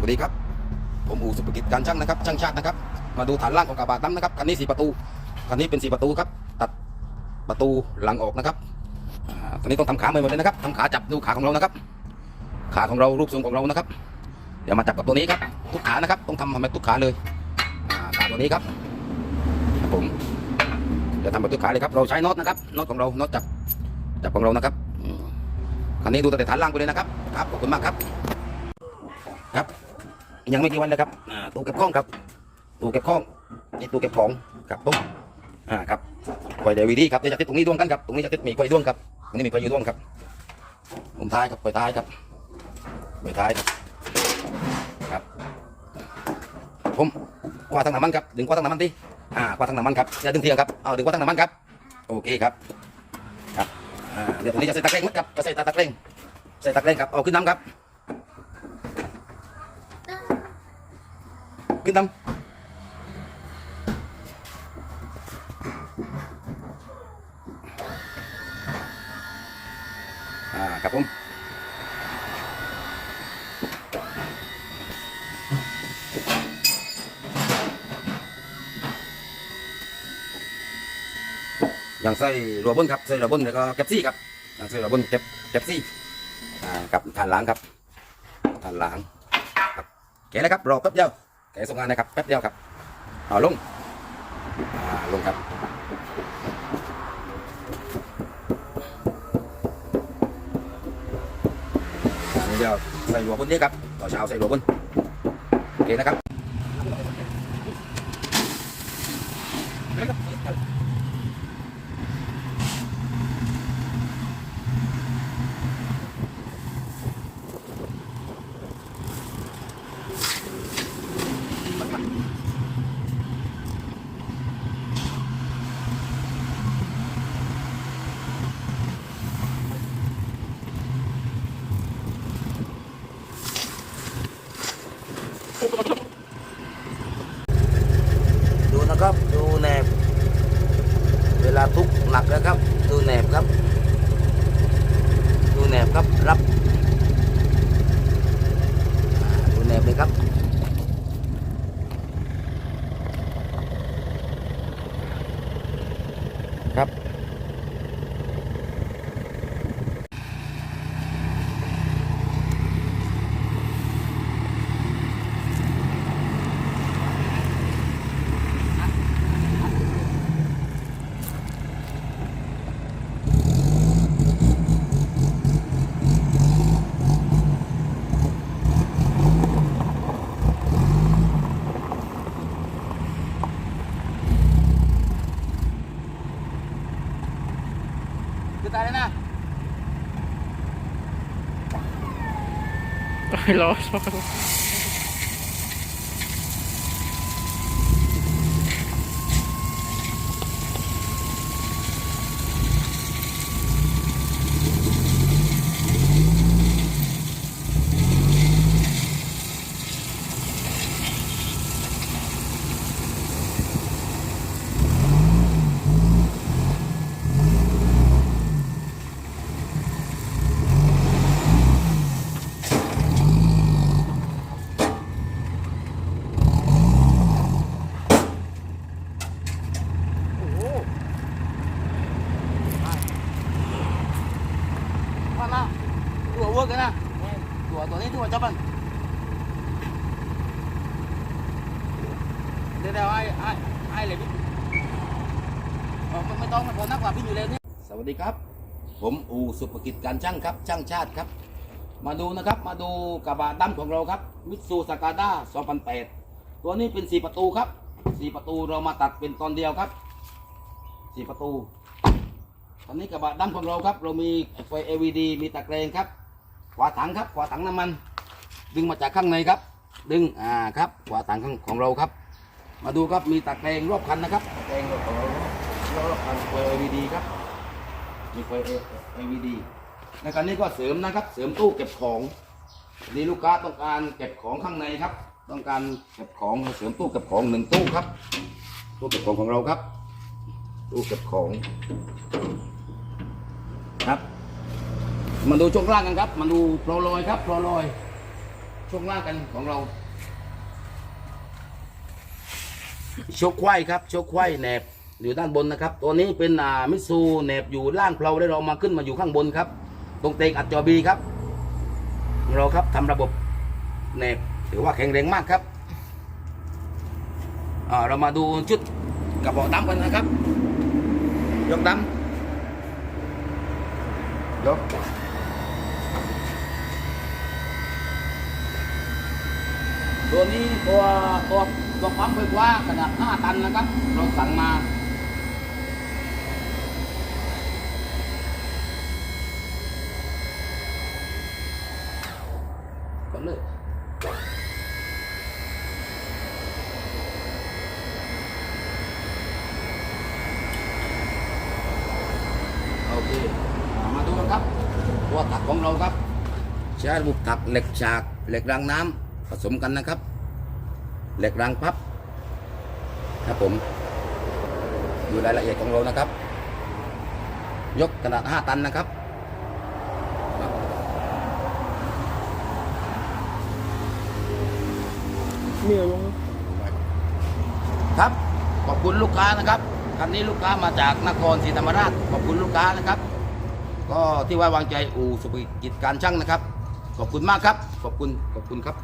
วัสดีครับ ผมอูสุภกิจการช่างนะครับ ช่างชาตินะครับ มาดูฐานล่างของกระบะดำนะครับ คันนี้สี่ประตู คันนี้เป็นสี่ประตูครับ ตัดประตูหลังออกนะครับตอนนี้ต้องทำขาใหม่หมดเลยนะครับทำขาจับดูขาของเรานะครับ ขาของเรารูปทรงของเรานะครับ เดี๋ยวมาจับกับตัวนี้ครับ ทุกขานะครับ ต้องทำให้ทุกขาเลยขาตัวนี้ครับ ผมเดี๋ยวทำแบบทุกขาเลยครับ เราใช้น็อตนะครับ น็อตของเรา น็อตจับ จับของเรานะครับอืมคันนี้ดูตั้งแต่ฐานล่างไปเลยนะครับ ครับ ขอบคุณมากครับ ครับ ยังไม่กี่วันเลยครับอ่าตู้เก็บของครับตู้เก็บของนี่ตู้เก็บของครับผมอ่าครับไฟเดวีดีครับเดี๋ยวจะติดตรงนี้ดวงกันครับตรงนี้จะติดมีไฟดวงครับตรงนี้มีไฟอยู่ดวงครับผมท้ายครับไฟท้ายครับไฟท้ายครับครับผมคว้าทางน้ำมันครับดึงคว้าทางน้ำมันดิอ่าคว้าทางน้ำมันครับอย่าดึงเทียงครับเอาดึงคว้าทางน้ำมันครับโอเคครับครับอ่าเดี๋ยวตรงนี้จะใส่ตะเกรงมัดครับจะใส่ตะเกรงใส่ตะเกรงครับเอาขึ้นน้ำครับ ขึ้นน้ำอ่าครับผมยังใส่รัวบนครับใส่รัวบนแล้วก็แก็บซี่ครับยังใส่รัวบนแก็บแก็บซี่อ่ากับฐานหล้างครับฐานหล้างครับแกะเลยครับรอแป๊บเดียว แกะส่งงานนะครับแป๊บเดียวครับเอาลงอ่าลงครับนี่เดียวใส่หัวบนนี้ครับต่อเช้าใส่หัวบนโอเคนะครับ ดูนะครับ ดูแหนบ เวลาทุกหนักนะครับ ดูแหนบครับ ดูแหนบครับรับอ่าดูแหนบเลยครับ ครับ ขึ้นตายเลยนะ Ay, lo vas a มาละ ตัวเวิร์กเลยนะตัวตัวนี้ตัวจับมันเดี๋ยวไอ้ไอ้ไอ้เลยพี่เออไม่ต้องมันพอนักกว่าพี่อยู่เลยเนี่ยสวัสดีครับ ผมอูสุภกิจการช่างครับ ช่างชาติครับ มาดูนะครับมาดูกระบะดำของเราครับมิตซูสกาด้า2008 ตัวนี้เป็น4ประตูครับ4ประตูเรามาตัดเป็นตอนเดียวครับ4ประตูตอนนี้กระบะดำของเราครับ เรามีไฟ LED มีตะแกรงครับ วาถังครับขวาถังน้ำมัน ดึงมาจากข้างในครับ ดึงอ่าครับขวาถังของของเราครับ มาดูครับมีตะแกรงรอบคันนะครับตะแกรงรอบของเรารอบคันไฟ LED ครับมีไฟ LED ในการนี้ก็เสริมนะครับ เสริมตู้เก็บของวันนี้ลูกค้าต้องการเก็บของข้างในครับ ต้องการเก็บของเสริมตู้เก็บของหนึ่งตู้ครับ ตู้เก็บของของเราครับ ตู้เก็บของครับ มาดูช่วงล่างกันครับ มาดูโปรลอยครับโปรลอยช่วงล่างกันของเราโชกควายครับโชกควายแหนบอยู่ด้านบนนะครับ ตัวนี้เป็นอ่ามิซูแหนบอยู่ล่างเพลาได้เรามาขึ้นมาอยู่ข้างบนครับ ตรงเตงอัดจอบีครับ เราครับทำระบบแหนบถือว่าแข็งแรงมากครับอ่าเรามาดูชุดกระบอกดำกันนะครับ ยกดำยก ตัวนี้ตัวตัวตัวปั๊มไฟฟ้าขนาด 5 ตันนะครับ เราสั่งมาก็เลยโอเค มาดูกันครับ ตัวถักของเราครับ ใช้ระบบถักเหล็กฉาก เหล็กรางน้ำ ผสมกันนะครับ เหล็กรางพับ ครับผม ดูรายละเอียดของเรานะครับ ยกขนาด 5 ตันนะครับมีอะไรลงครับขอบคุณลูกค้านะครับคันนี้ลูกค้ามาจากนครศรีธรรมราชขอบคุณลูกค้านะครับ ก็ที่ไว้วางใจอู่สุภกิจการช่างนะครับ ขอบคุณมากครับ ขอบคุณขอบคุณครับ